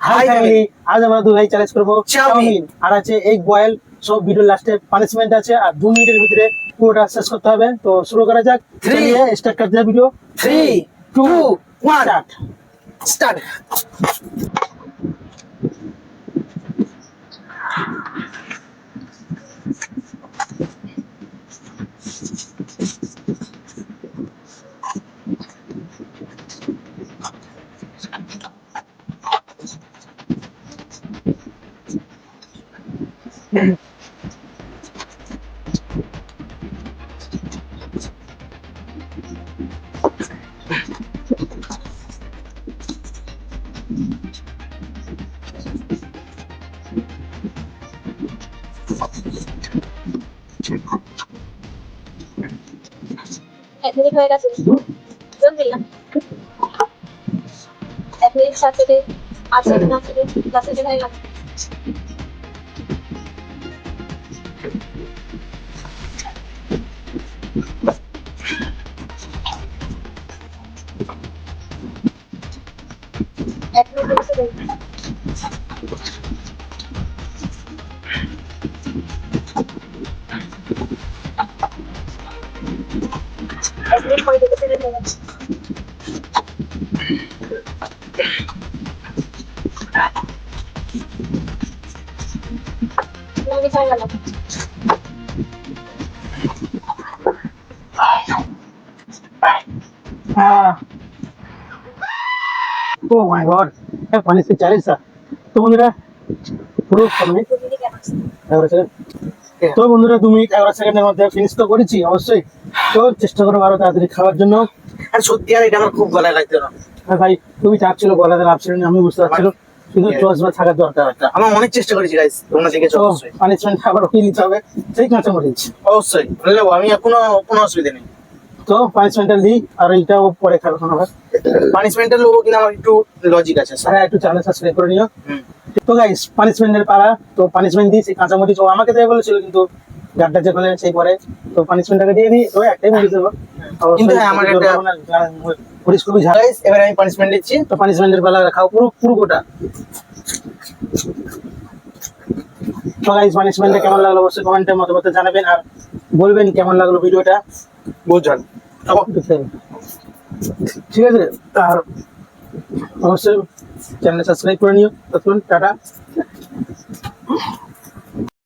High family আজ আমরা দুই ভাই চ্যালেঞ্জ করব চাউমিন। আর আছে এগ বয়েল সব ভিডিও লাস্টে পানিশমেন্ট আছে আর দু মিনিটের ভিতরে পুরোটা শেষ করতে হবে। তো শুরু করা যাক। Three. স্টার্ট করতে হবে video three two one start start এক মিনিট হয়ে গেছে জন দিলাম আট সেকেন্ড দশ সেকেন্ড হয়ে গেছে এক মিনিট দশ সেকেন্ড এক মিনিট পঁয়ত্রিশ সেকেন্ড হয়ে গেছে মিনিট হয়ে গেল ও my god punishment challenge sir তো বন্ধুরা পুরো তো বন্ধুরা মিনিট এগারো সেকেন্ডের মধ্যে ফিনিশ তো করেছি অবশ্যই তো চেষ্টা করব আরও তাড়াতাড়ি খাওয়ার জন্য আর সত্যি আর এটা আমার খুব গলায় লাগতো না আর ভাই তুমি চাচ্ছিল গলাতে লাভ ছিল না আমি বুঝতে পারছিল শুধু চস বা থাকার দরকার একটা আমার অনেক চেষ্টা করেছি গাইস তোমরা দেখেছ পানিশমেন্ট আবার ওকে নিতে হবে সেই কাঁচা মরিচ অবশ্যই আমি কোনো কোনো অসুবিধা নেই তো পানিশমেন্টটা দিই আর এইটাও পরে খাবে শোনা ভাই পানিশমেন্টের লোক কিন্তু আমার একটু লজিক আছে স্যার হ্যাঁ একটু চ্যানেল সাবস্ক্রাইব করে নিও। তো গাইস পানিশমেন্টের পাড়া তো পানিশমেন্ট দিই সেই কাঁচা মরিচ ও আমাকে দেবে বলেছিল কিন্তু গাড্ডা যে ফেলে সেই পরে। তো পানিশমেন্টটাকে দিয়ে দিই। তো একটাই মরিচ দেবো। কিন্তু হ্যাঁ, আমার একটা- মরিচ খুবই ঝাল এবার আমি পানিশমেন্ট দিচ্ছি। তো পানিশমেন্টের বেলা খাও পুরো পুরো গোটা। তো গাইস পানিশমেন্টটা কেমন লাগল? অবশ্যই কমেন্টে মতামত জানাবেন আর বলবেন কেমন লাগল ভিডিওটা বুঝছেন ঠিক আছে আর অবশ্যই চ্যানেল সাবস্ক্রাইব করে নিও। ততক্ষণ টাটা।